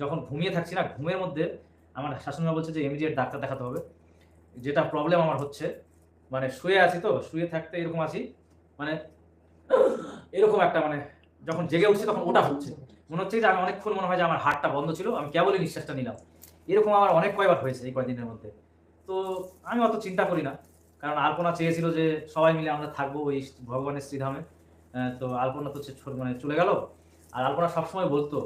যখন ঘুমিয়ে থাকছি না, ঘুমের মধ্যে আমার শাশুড়িমা বলছে যে ইমিডিয়েট ডাক্তার দেখাতে হবে। যেটা প্রবলেম আমার হচ্ছে মানে শুয়ে আছি তো, শুয়ে থাকতে এরকম আছি মানে এরকম একটা মানে যখন জেগে উঠছি তখন ওটা হচ্ছে। মনে হচ্ছে যে, আমি অনেকক্ষণ মনে হয় যে, আমার হার্টটা বন্ধ ছিল, আমি কেবলই নিঃশ্বাসটা নিলাম। এরকম আমার অনেক কয়বার হয়েছে এই কয়দিনের মধ্যে। তো আমি অত চিন্তা করি না, কারণ আলপনা চেয়েছিল যে, সবাই মিলে আমরা থাকব ওই ভগবানের শ্রীধামে। তো আলপনা তো মানে চলে গেল। আর আলপনা সবসময় বলতো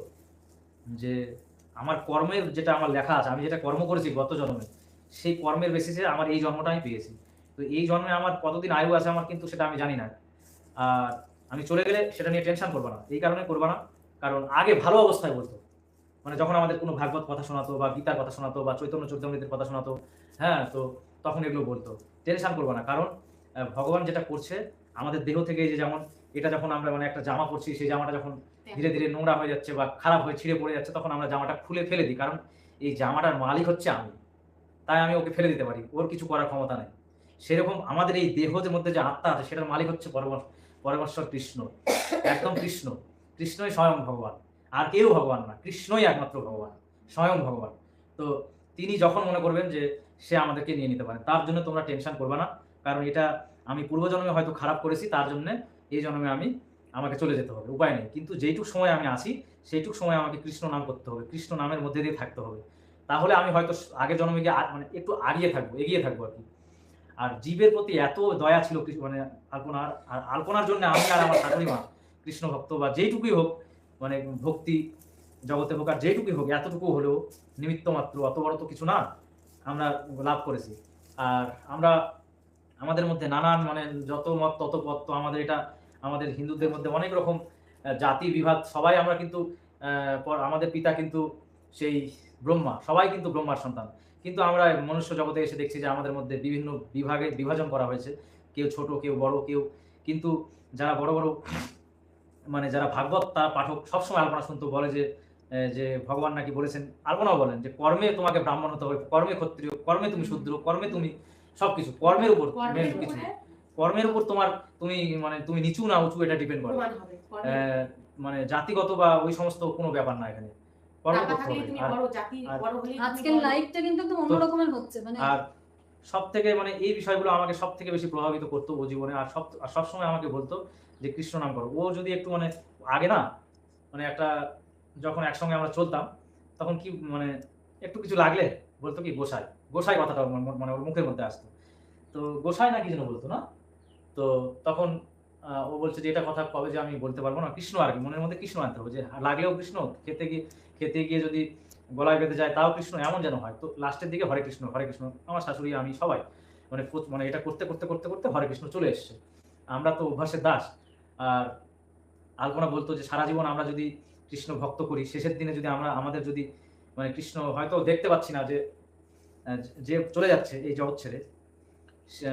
যে আমার কর্মের যেটা আমার লেখা আছে, আমি যেটা কর্ম করেছি গত জন্মে, সেই কর্মের বেসিসে আমার এই জন্মটা আমি পেয়েছি। তো এই জন্মে আমার কতদিন আয়ু আছে আমার কিন্তু সেটা আমি জানি না। আর আমি চলে গেলে সেটা নিয়ে টেনশন করব না। এই কারণে করব না। কারণ আগে ভালো অবস্থায় বলতো। মানে যখন আমাদের কোনো ভাগবত কথা শোনাতো বা গীতার কথা শোনাতো বা চৈতন্য চৈতন্যদের কথা শোনাতো হ্যাঁ তো তখন এগুলো বলতো। টেনশন করব না। কারণ ভগবান যেটা করছে, আমাদের দেহ থেকে যে যেমন, এটা যখন আমরা মানে একটা জামা পরছি, সেই জামাটা যখন ধীরে ধীরে নোংরা হয়ে যাচ্ছে বা খারাপ হয়ে ছিঁড়ে পড়ে যাচ্ছে, তখন আমরা জামাটা খুলে ফেলে দিই। কারণ এই জামাটার মালিক হচ্ছে আমি। তাই আমি ওকে ফেলে দিতে পারি। ওর কিছু করার ক্ষমতা নেই। সেরকম আমাদের এই দেহের মধ্যে যে আত্মা আছে, সেটার মালিক হচ্ছে পরম- পরমেশ্বর কৃষ্ণ। একদম কৃষ্ণ। কৃষ্ণই স্বয়ং ভগবান। আর কেউ ভগবান না। কৃষ্ণই একমাত্র ভগবান। স্বয়ং ভগবান। তো তিনি যখন মনে করবেন যে সে আমাদেরকে নিয়ে নিতে পারে, তার জন্য তোমরা টেনশন করবে না। কারণ এটা আমি পূর্বজন্মে হয়তো খারাপ করেছি, তার জন্য এই জন্মে আমি আমাকে চলে যেতে হবে, উপায় নেই। কিন্তু যেইটুক সময় আমি আছি, সেইটুক সময় আমাকে কৃষ্ণ নাম করতে হবে, কৃষ্ণ নামের মধ্যে দিয়ে থাকতে হবে। তাহলে আমি হয়তো আগের জন্মে গিয়ে মানে একটু আগিয়ে থাকব, এগিয়ে থাকব আর কি। আর জীবের প্রতি এত দয়া ছিল মানে আলপনার আর আলপনার জন্য আমি আর আমার শাশুড়ি মা, কৃষ্ণ ভক্ত বা যেইটুকুই হোক মানে ভক্তি জগতে হোক আর যেইটুকুই হোক, এতটুকু হলেও নিমিত্ত মাত্র, অত বড় তো কিছু না, আমরা লাভ করেছি। আর আমরা আমাদের মধ্যে নানান মানে যত মত তত পথ, তো আমাদের এটা আমাদের হিন্দুদের মধ্যে অনেক রকম জাতি বিভাগ সবাই আমরা কিন্তু আমাদের পিতা কিন্তু সেই ব্রহ্মা সবাই কিন্তু ব্রহ্মার সন্তান। কিন্তু আমরা মনুষ্য জগতে এসে দেখছি যে আমাদের মধ্যে বিভিন্ন বিভাগে বিভাজন করা হয়েছে। কেউ ছোট কেউ বড় কেউ কিন্তু যারা বড় বড় মানে যারা ভাগবত তার পাঠক সবসময় আলোচনা শুনতো বলে যে যে ভগবান নাকি বলেছেন আলপনাও বলেন যে কর্মে তোমাকে ব্রাহ্মণ হতে হবে কর্মে ক্ষত্রিয় কর্মে তুমি শূদ্র কর্মে তুমি সবকিছু কর্মের উপর কিছু কর্মের উপর তোমার তুমি মানে তুমি নিচু না উঁচু এটা ডিপেন্ড করে। মানে জাতিগত বা ওই সমস্ত কোনো ব্যাপার না এখানে। আর মানে আর সব থেকে মানে এই বিষয়গুলো আমাকে সব থেকে বেশি প্রভাবিত করতো ও জীবনে। আর সব সবসময় আমাকে বলতো যে কৃষ্ণ নাম করো। ও যদি একটু মানে আগে না মানে একটা যখন একসঙ্গে আমরা চলতাম তখন কি মানে একটু কিছু লাগলে বলতো কি গোসাই। গোসাই কথাটা মানে ওর মুখের মধ্যে আসতো। তো গোসাই না কি যেন বলতো না? তো তখন ও বলছে যে, এটা কথা কবে যে আমি বলতে পারব না? কৃষ্ণ আর কি, মনের মধ্যে কৃষ্ণ আনতে হবে যে লাগলেও কৃষ্ণ, খেতে গিয়ে খেতে গিয়ে যদি গলায় বেঁধে যায়, তাও কৃষ্ণ, এমন যেন হয়। তো লাস্টের দিকে হরে কৃষ্ণ হরে কৃষ্ণ, আমার শাশুড়ি, আমি সবাই মানে মানে এটা করতে করতে করতে করতে হরে কৃষ্ণ চলে এসছে। আমরা তো অভ্যাসের দাস, আর আলপনা বলতো যে, সারা জীবন আমরা যদি কৃষ্ণ ভক্ত করি, শেষের দিনে যদি আমরা, আমাদের যদি মানে কৃষ্ণ হয়তো দেখতে পাচ্ছি না যে যে চলে যাচ্ছে এই জগৎ ছেড়ে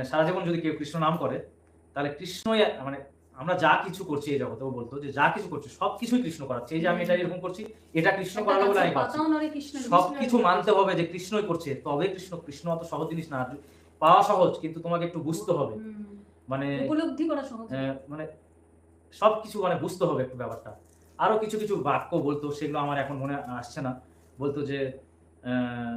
সারা জীবন যদি কেউ কৃষ্ণ নাম করে তাহলে কৃষ্ণই মানে আমরা যা কিছু করছি এই জগতে বলতো যে যা কিছু করছি সব কিছুই কৃষ্ণ করাচ্ছে। এই যে আমি এটা এরকম করছি এটা কৃষ্ণ করালো বলে আমি পাচ্ছি পাতাও নড়ে কৃষ্ণ সব কিছু মানতে হবে যে কৃষ্ণই করছে তবে কৃষ্ণ কৃষ্ণ অত সহজ জিনিস না। পাওয়া সহজ কিন্তু তোমাকে একটু বুঝতে হবে। মানে উপলব্ধি করা সহজ। মানে সব কিছু মানে বুঝতে হবে একটু ব্যাপারটা। আরও কিছু কিছু বাক্য বলতো সেগুলো আমার এখন মনে আসছে না। বলতো যে আহ,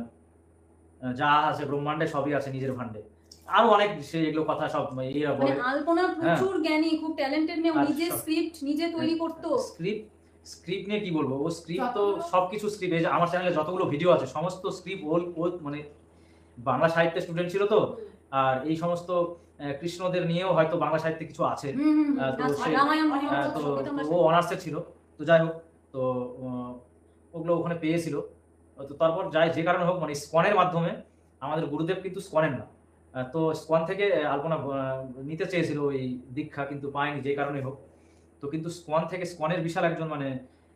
যা আছে ব্রহ্মাণ্ডে সবই আছে নিজের ভাণ্ডে। আরও অনেক এগুলো কথা সব এরা মানে বলে। আলপনা প্রচুর জ্ঞানী খুব ট্যালেন্টেড মেয়ে নিজে স্ক্রিপ্ট নিজে তৈরি করতো। স্ক্রিপ্ট স্ক্রিপ্ট নিয়ে কি বলব? ও স্ক্রিপ্ট তো সবকিছু স্ক্রিপ্ট এই যে আমার চ্যানেলে যতগুলো ভিডিও আছে সমস্ত স্ক্রিপ্ট ও ও মানে বাংলা সাহিত্যের স্টুডেন্ট ছিল তো। আর এই সমস্ত কৃষ্ণদের নিয়েও হয়তো বাংলা সাহিত্যে কিছু আছে। আহ, তো আচ্ছা, সে- ও অনার্সে ছিল। তো যাই হোক তো ওগুলো ওখানে পেয়েছিল। তো তারপর যাই যে কারণে হোক মানে স্কনের মাধ্যমে আমাদের গুরুদেব কিন্তু স্কনের না। তো স্কন থেকে আলপনা নিতে চেয়েছিল এই দীক্ষা কিন্তু পায়নি যে কারণে হোক। তো কিন্তু স্কন থেকে স্কনের বিশাল একজন মানে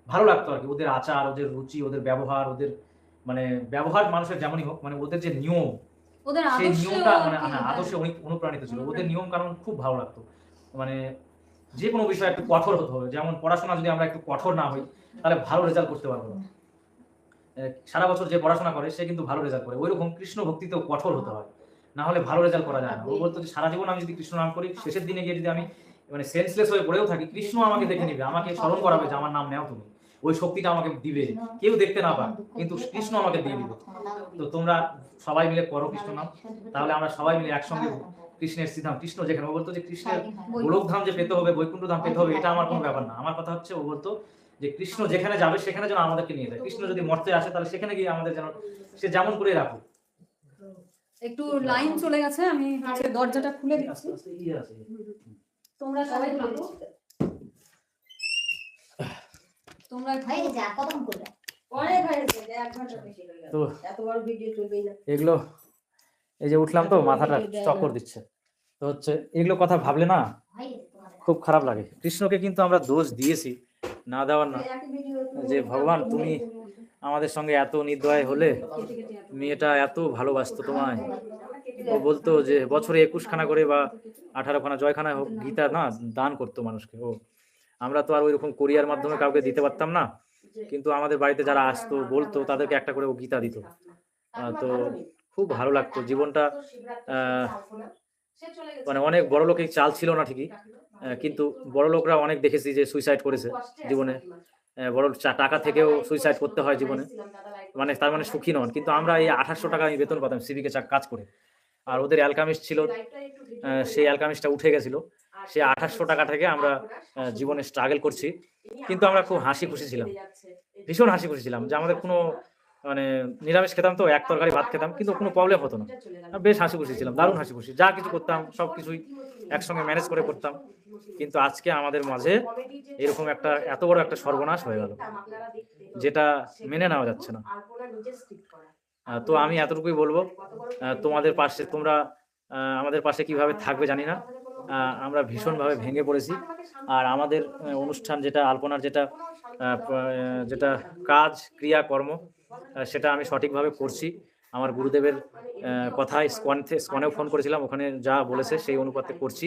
ভালো লাগতো আর কি। ওদের আচার ওদের রুচি ওদের ব্যবহার ওদের মানে ব্যবহার মানুষের যেমনই হোক মানে ওদের যে নিয়ম সেই নিয়মটা মানে হ্যাঁ, আদর্শে অনেক অনুপ্রাণিত ছিল। ওদের নিয়ম কারণ খুব ভালো লাগতো। মানে যে কোনো বিষয়ে একটু কঠোর হতে হবে। যেমন পড়াশোনা যদি আমরা একটু কঠোর না হই তাহলে ভালো রেজাল্ট করতে পারব না। সারা বছর যে পড়াশোনা করে সে কিন্তু ভালো রেজাল্ট করে। ওইরকম কৃষ্ণ ভক্তিতেও কঠোর হতে হয়। না হলে ভালো রেজাল্ট করা যায় না। ও বলতো যে সারা জীবন আমি যদি কৃষ্ণ নাম করি শেষের দিনে গিয়ে যদি আমি মানে সেন্সলেস হয়ে পড়েও থাকি কৃষ্ণ আমাকে দেখে নিবে আমাকে স্মরণ করাবে যে আমার নাম নেও তুমি। ওই শক্তিটা আমাকে দিবে। কেউ দেখতে না পাক কিন্তু কৃষ্ণ আমাকে দিয়ে দিবে। তো তোমরা সবাই মিলে করো কৃষ্ণ নাম। তাহলে আমরা সবাই মিলে একসঙ্গে কৃষ্ণের শ্রীধাম কৃষ্ণ যেখানে ও বলতো যে কৃষ্ণের গোলক ধাম যে পেতে হবে বৈকুণ্ঠ ধাম পেতে হবে এটা আমার কোনো ব্যাপার না। আমার কথা হচ্ছে ও বলতো যে কৃষ্ণ যেখানে যাবে সেখানে যেন আমাদেরকে নিয়ে যায়। কৃষ্ণ যদি মর্তে আসে তাহলে সেখানে গিয়ে আমাদের যেন সে যেমন করে রাখুক। একটু লাইন চলে গেছে আমি হচ্ছে দরজাটা খুলে দিচ্ছি। ইয়ে আছে। তোমরা সবাই থাকো তোমরা আর কতক্ষণ করবে অনেক এক ঘণ্টা বেশি হয়ে গেল। তো এত বড় ভিডিও চলবেই না। এগুলো এই যে উঠলাম তো মাথাটা চক্কর দিচ্ছে। তো হচ্ছে এগুলো কথা ভাবলে না খুব খারাপ লাগে। কৃষ্ণকে কিন্তু আমরা দোষ দিয়েছি না দেওয়ার না। যে ভগবান তুমি আমাদের সঙ্গে এত নির্দয় হলে মেয়েটা এত ভালোবাসতো তোমায়। ও বলতো যে বছরে একুশ খানা করে বা আঠারো খানা জয়খানা হোক, গীতা না, দান করতো মানুষকে। ও, আমরা তো আর ওই রকম কোরিয়ার মাধ্যমে কাউকে দিতে পারতাম না। কিন্তু আমাদের বাড়িতে যারা আসতো, বলতো, তাদেরকে একটা করে ও গীতা দিত। তো খুব ভালো লাগতো। জীবনটা মানে অনেক বড় লোকের চাল ছিল না ঠিকই। কিন্তু বড় লোকরা অনেক দেখেছি যে সুইসাইড করেছে জীবনে। বড় টাকা থেকেও সুইসাইড করতে হয় জীবনে। মানে তার মানে সুখী নন। কিন্তু আমরা এই আঠাশশো টাকা আমি বেতন পাতাম সিভিকে কাজ করে। আর ওদের অ্যালকামিস্ট ছিল সেই অ্যালকামিস্টটা উঠে গেছিল। সে আঠাশশো টাকা থেকে আমরা জীবনে স্ট্রাগল করছি। কিন্তু আমরা খুব হাসি খুশি ছিলাম। ভীষণ হাসি খুশি ছিলাম যে আমাদের কোনো মানে নিরামিষ খেতাম তো, এক তরকারি ভাত খেতাম, কিন্তু কোনো প্রবলেম হতো না। বেশ হাসি খুশি ছিলাম, দারুণ হাসি খুশি যা কিছু করতাম, সব কিছুই একসঙ্গে ম্যানেজ করে করতাম। কিন্তু আজকে আমাদের মাঝে এরকম একটা, এত বড় একটা সর্বনাশ হয়ে গেল, যেটা মেনে নেওয়া যাচ্ছে না। তো আমি এতটুকুই বলব তোমাদের পাশে, তোমরা আমাদের পাশে কীভাবে থাকবে জানি না আমরা ভীষণভাবে ভেঙে পড়েছি। আর আমাদের অনুষ্ঠান যেটা, আলপনার যেটা যেটা কাজ, ক্রিয়া, কর্ম সেটা আমি সঠিকভাবে করছি। আমার গুরুদেবের কথায় স্কন স্কনেও ফোন করেছিলাম, ওখানে যা বলেছে সেই অনুপাতে করছি।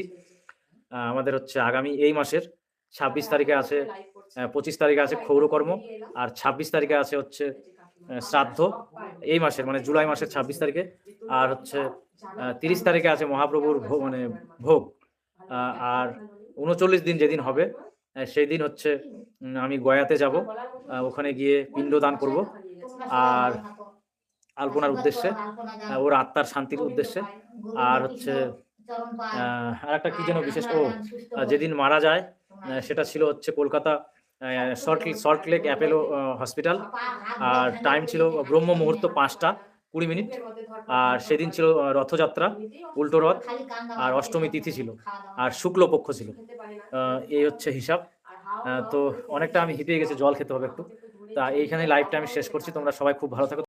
আমাদের হচ্ছে আগামী এই মাসের ছাব্বিশ তারিখে আছে পঁচিশ তারিখে আছে ক্ষৌরকর্ম, আর ছাব্বিশ তারিখে আছে হচ্ছে শ্রাদ্ধ এই মাসের মানে জুলাই মাসের ছাব্বিশ তারিখে। আর হচ্ছে তিরিশ তারিখে আছে মহাপ্রভুর ভোগ মানে ভোগ। আর উনচল্লিশ দিন যেদিন হবে সেই দিন হচ্ছে আমি গয়াতে যাব। ওখানে গিয়ে পিণ্ডদান করব। আর আলপনার উদ্দেশ্যে ওর আত্মার শান্তির উদ্দেশ্যে। আর হচ্ছে আর একটা কি যেন বিশেষ ও যেদিন মারা যায় সেটা ছিল হচ্ছে Kolkata salt salt lake Apollo hospital. আর টাইম ছিল ব্রহ্ম মুহূর্ত পাঁচটা কুড়ি মিনিট। আর সেদিন ছিল রথযাত্রা উল্টো রথ আর অষ্টমী তিথি ছিল। আর শুক্লপক্ষ ছিল। এই হচ্ছে হিসাব। তো অনেকটা আমি হিপিয়ে গেছি জল খেতে হবে একটু। তা এইখানে লাইভটা আমি শেষ করছি। তোমরা সবাই খুব ভালো থাকো।